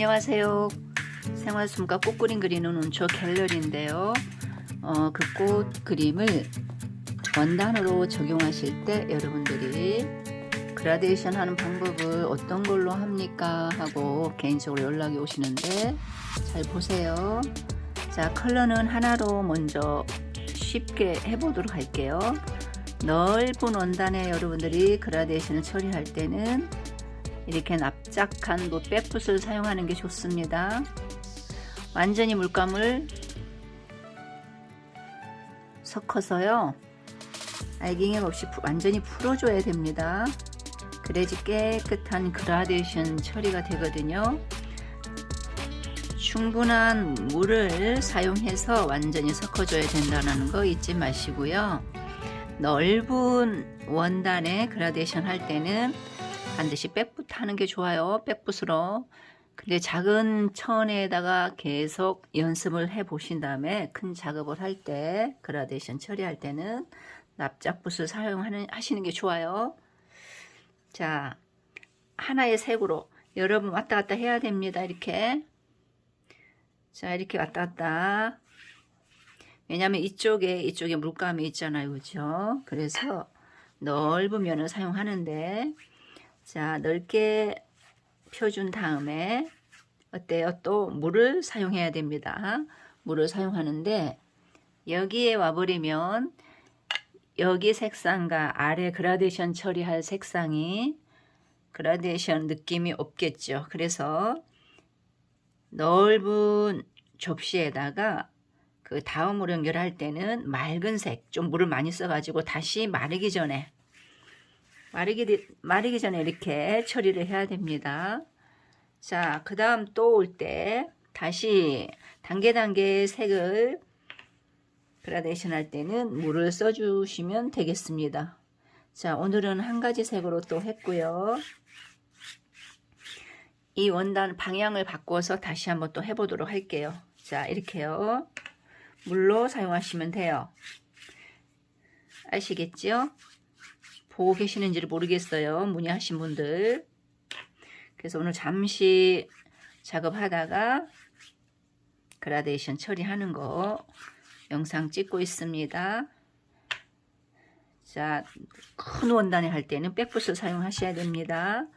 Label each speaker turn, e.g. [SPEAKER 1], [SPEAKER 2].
[SPEAKER 1] 안녕하세요. 생활 숨과 꽃 그림 그리는 운초 갤러리인데요. 어, 그 꽃 그림을 원단으로 적용하실 때 여러분들이 그라데이션 하는 방법을 어떤 걸로 합니까? 하고 개인적으로 연락이 오시는데 잘 보세요. 자, 컬러는 하나로 먼저 쉽게 해보도록 할게요. 넓은 원단에 여러분들이 그라데이션을 처리할 때는 이렇게 납작한 뭐 백붓을 사용하는 게 좋습니다. 완전히 물감을 섞어서요. 알갱이 없이 푸- 완전히 풀어줘야 됩니다. 그래야지 깨끗한 그라데이션 처리가 되거든요. 충분한 물을 사용해서 완전히 섞어줘야 된다는 거 잊지 마시고요. 넓은 원단에 그라데이션 할 때는 반드시 백붓 하는 게 좋아요. 백붓으로. 근데 작은 천에다가 계속 연습을 해 보신 다음에 큰 작업을 할 때 그라데이션 처리할 때는 납작붓을 사용하는 하시는 게 좋아요. 자, 하나의 색으로 여러분 왔다 갔다 해야 됩니다. 이렇게. 자, 이렇게 왔다 갔다. 왜냐면 이쪽에 이쪽에 물감이 있잖아요. 그죠? 그래서 넓은 면을 사용하는데 자, 넓게 펴준 다음에 어때요? 또 물을 사용해야 됩니다. 물을 사용하는데 여기에 와버리면 여기 색상과 아래 그라데이션 처리할 색상이 그라데이션 느낌이 없겠죠. 그래서 넓은 접시에다가 그 다음으로 연결할 때는 맑은 색, 좀 물을 많이 써가지고 다시 마르기 전에 마르기, 되- 마르기 전에 이렇게 처리를 해야 됩니다. 자, 그 다음 또 올 때 다시 단계 단계 색을 그라데이션 할 때는 물을 써주시면 되겠습니다. 자, 오늘은 한 가지 색으로 또 했고요. 이 원단 방향을 바꿔서 다시 한번 또 해보도록 할게요. 자, 이렇게요. 물로 사용하시면 돼요. 아시겠죠? 보고 계시는지를 모르겠어요. 문의하신 분들. 그래서 오늘 잠시 작업하다가 그라데이션 처리하는 거 영상 찍고 있습니다. 자, 큰 원단에 할 때는 백붓을 사용하셔야 됩니다.